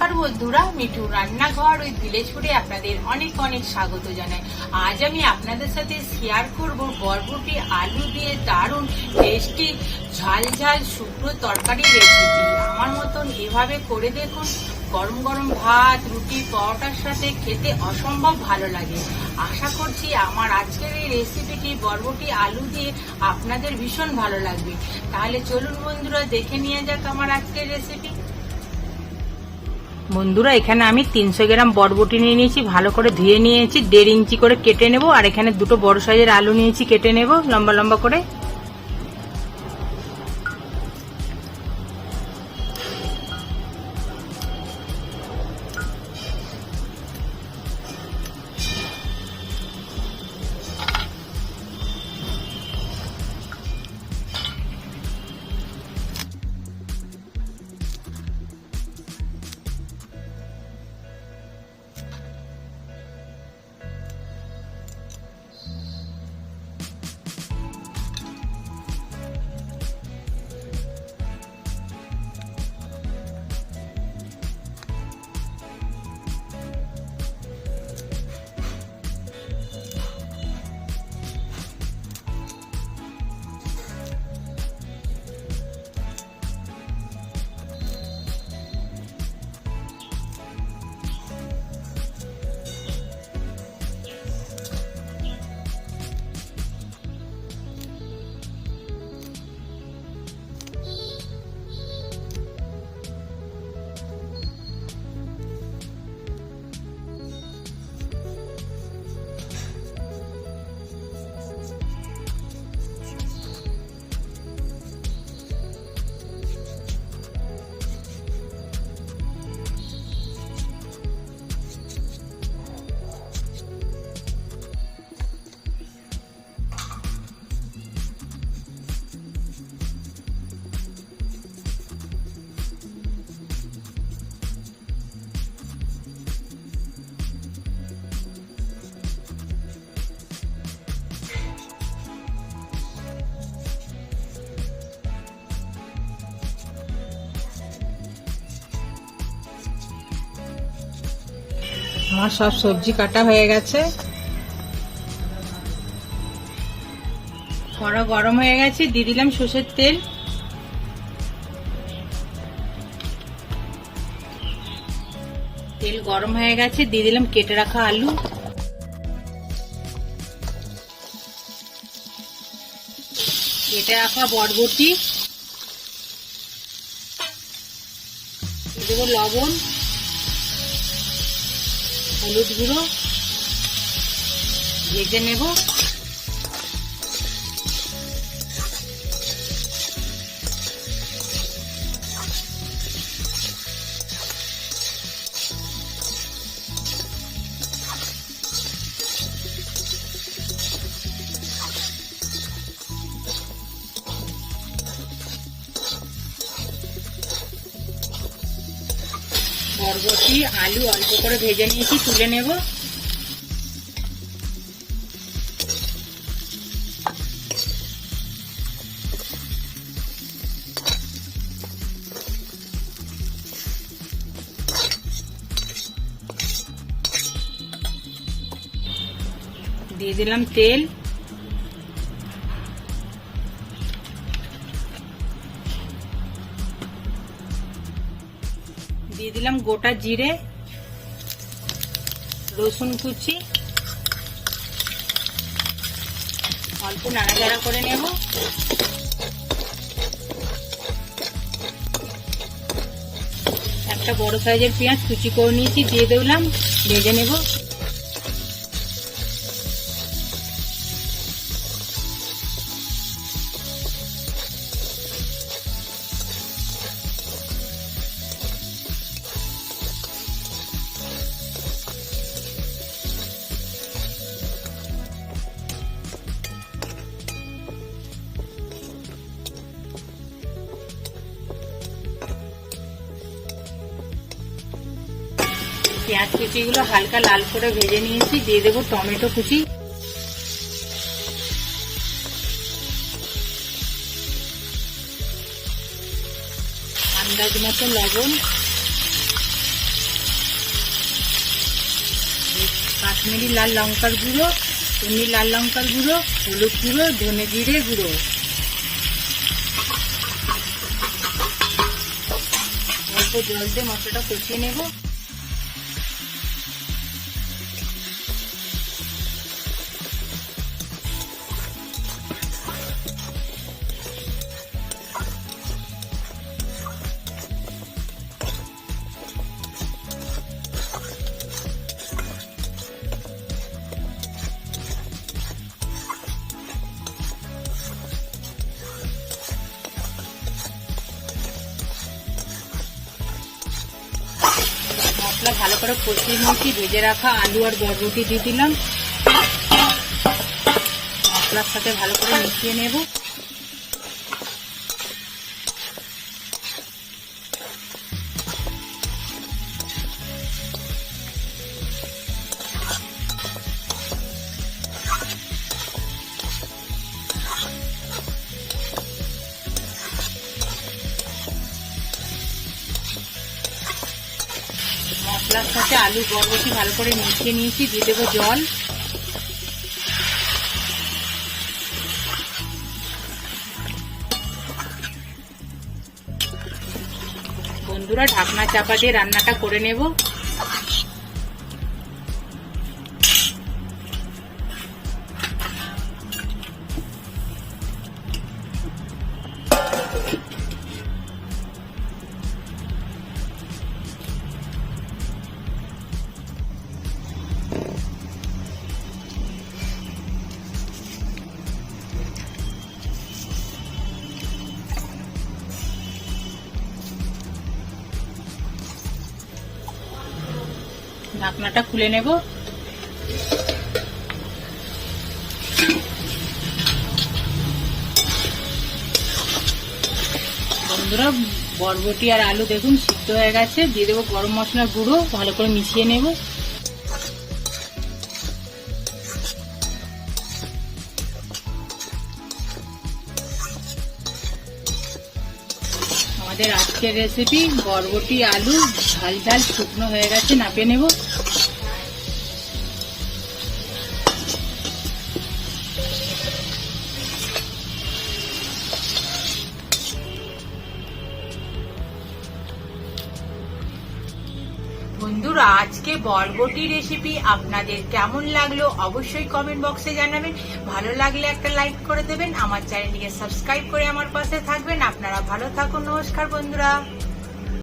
বন্ধুরা, মিঠু রান্নাঘর ওই ভিলেজ ফুডে আপনাদের অনেক অনেক স্বাগত জানাই। আজ আমি আপনাদের সাথে শেয়ার করব বরবটি আলু দিয়ে দারুণ টেস্টি ঝাল ঝাল শুকনো তরকারি রেসিপি আমার মতন এভাবে করে দেখুন, গরম গরম ভাত, রুটি, পরোটার সাথে খেতে অসম্ভব ভালো লাগে। আশা করছি আমার আজকের এই রেসিপিটি বরবটি আলু দিয়ে আপনাদের ভীষণ ভালো লাগবে। তাহলে চলুন বন্ধুরা, দেখে নিয়ে যাক আমার আজকের রেসিপি বন্ধুরা, এখানে আমি তিনশো গ্রাম বরবটি নিয়ে নিয়েছি, ভালো করে ধুয়ে নিয়েছি, দেড় ইঞ্চি করে কেটে নেব, আর এখানে দুটো বড় সাইজের আলু নিয়েছি, কেটে নেব, লম্বা লম্বা করে। আমার সব সবজি কাটা হয়ে গেছে। কড়া গরম হয়ে গেছে, দিয়ে দিলাম সর্ষের তেল। তেল গরম হয়ে গেছে, দিয়ে দিলাম কেটে রাখা আলু। কেটে রাখা বরবটি। দেবো লবণ। হলুদ গুঁড়ো ভেজে নেব। বরবটি আলু অল্প করে ভেজে নিয়েছি তুলে নেব। দিয়ে দিলাম তেল। দিয়ে দিলাম গোটা জিরে, রসুন কুচি। অল্প নাড়াচাড়া করে নেব। একটা বড় সাইজের পেঁয়াজ কুচি করে নিয়েছি, দিয়ে দিলাম, ভেজে নেব। পেঁয়াজ কুচিগুলো হালকা লাল করে ভেজে নিয়েছি, দিয়ে দেবো টমেটো কুচি। আন্দাজ মতো লবণ। কাশ্মীরি লাল লঙ্কার গুঁড়ো এমনি লাল লঙ্কার গুঁড়ো, হলুদ গুঁড়ো, ধনে জিরে গুঁড়ো। অল্প জল দিয়ে মশলাটা কষিয়ে নেব। মশলা ভালো করে কষিয়ে নিয়েছি, ভেজে রাখা আলু আর বরবটি দিয়ে দিলাম। মশলার সাথে ভালো করে মিশিয়ে নেব। মশলার সাথে আলু, বরবটি ভালো করে মিশিয়ে নিয়েছি, দিয়ে দেবো জল। বন্ধুরা, ঢাকনা চাপা দিয়ে রান্নাটা করে নেব। ঢাকনাটা খুলে নেব। বন্ধুরা, বরবটি আর আলু দেখুন সিদ্ধ হয়ে গেছে। দিয়ে দেবো গরম মশলার গুঁড়ো, ভালো করে মিশিয়ে নেব। আমাদের আজকের রেসিপি বরবটি আলু ঝাল ঝাল শুকনো হয়ে গেছে নাপে নেব। বন্ধুরা, আজকে বরবটি রেসিপি আপনাদের কেমন লাগল অবশ্যই কমেন্ট বক্সে জানাবেন। ভালো লাগলে একটা লাইক করে দেবেন। আমার চ্যানেলটিকে সাবস্ক্রাইব করে আমার পাশে থাকবেন। আপনারা ভালো থাকুন। নমস্কার বন্ধুরা।